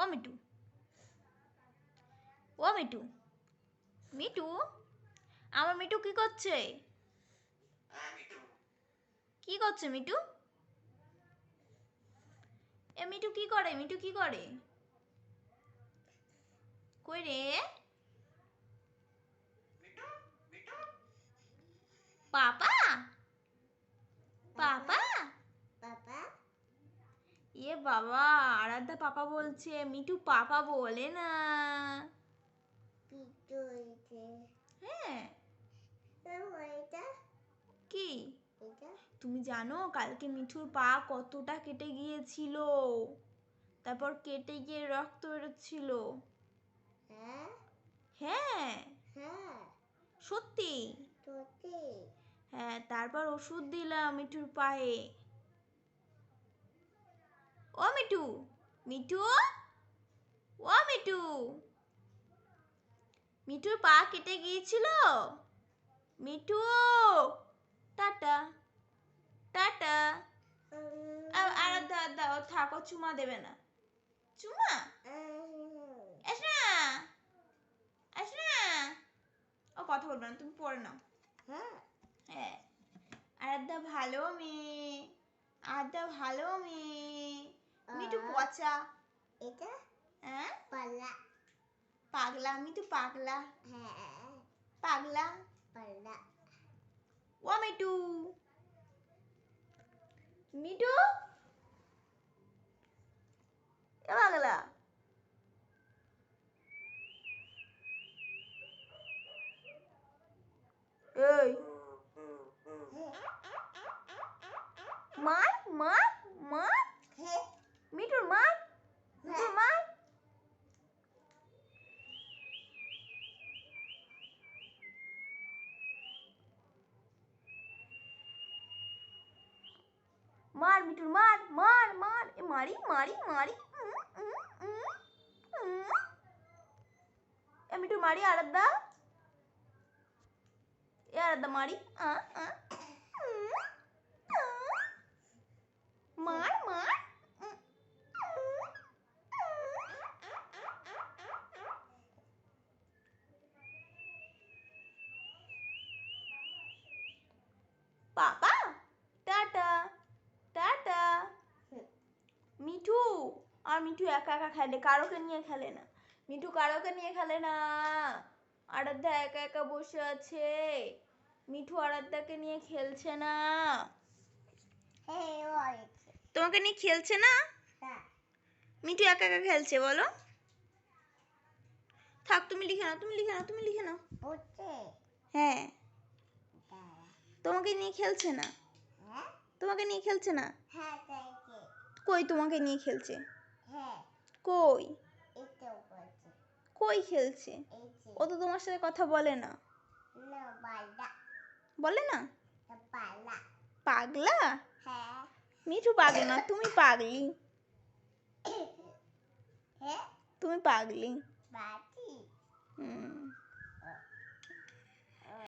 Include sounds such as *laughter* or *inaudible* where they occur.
ও মিটু ও মিটু মিটু আমার মিটু কি করছে কি করছে মিটু এ মিটু কি করে মিটু কি করে কই রে পাপা পাপা বাবা এ বাবা আরাধ্যা পাপা বলছে মিটু পাপা বলে না। হ্যাঁ। কি? তুমি জানো কালকে মিঠুর পা কতটা কেটে গিয়েছিল? তারপর কেটে গিয়ে রক্ত বেরোচ্ছিল। হ্যাঁ। হ্যাঁ। হ্যাঁ। সত্যি। হ্যাঁ তারপর ওষুধ দিলাম মিঠুর পায়ে। ও মিঠু। মিঠু? ও মিঠু। মিঠুর পা কেটে গিয়েছিল। মিঠু, টাটা। টাটা। আর দাও থাকো, চুমা দেবে না। চুমা? ও, কথা বলবে না, তুমি পড়ে নাও। হ্যাঁ। আরাধ্যা ভালো মেয়ে। আরাধ্যা ভালো মেয়ে। আহ। পচা এটা? হ্যাঁ পালা পাগলা মিঠু পাগলা। হ্যাঁ। পাগলা। পালা ও মিঠু মিঠু এ পাগলা। এই। মার মার মার হ্যাঁ মিঠুর মার মিঠুর মার মার মিঠুর মার মার মার এ মারি মারি মারি উম, উম, উম, উম। এ মিঠুর মারি আরাধ্যা এ আরাধ্যা মারি আ, আ, উম, আ। মার মার উম, উম, উম। পাপা টাটা টাটা মিঠু আর মিঠু একা একা খেলে কারোকে নিয়ে খেলে না। মিঠু কারোকে নিয়ে খেলে না। আরাধ্যা একা একা বসে আছে। মিঠু আরাধ্যাকে নিয়ে খেলছে না। হ্যাঁ তোমাকে নিয়ে খেলছে না? হ্যাঁ। মিঠু একা একা খেলছে বলো। থাক তুমি লিখে নাও তুমি লিখে নাও তুমি লিখে নাও। হ্যাঁ। তোমাকে নিয়ে খেলছে না? হ্যাঁ? তোমাকে নিয়ে খেলছে না? হ্যাঁ কই তোমাকে নিয়ে খেলছে? হ্যাঁ। কই? কই খেলছে? ও তো তোমার সাথে কথা বলে না। বলে না? পাগলা। হ্যাঁ। মিঠু পাগল না তুমি পাগলি। *coughs* হ্যাঁ? তুমি পাগলি। হুম।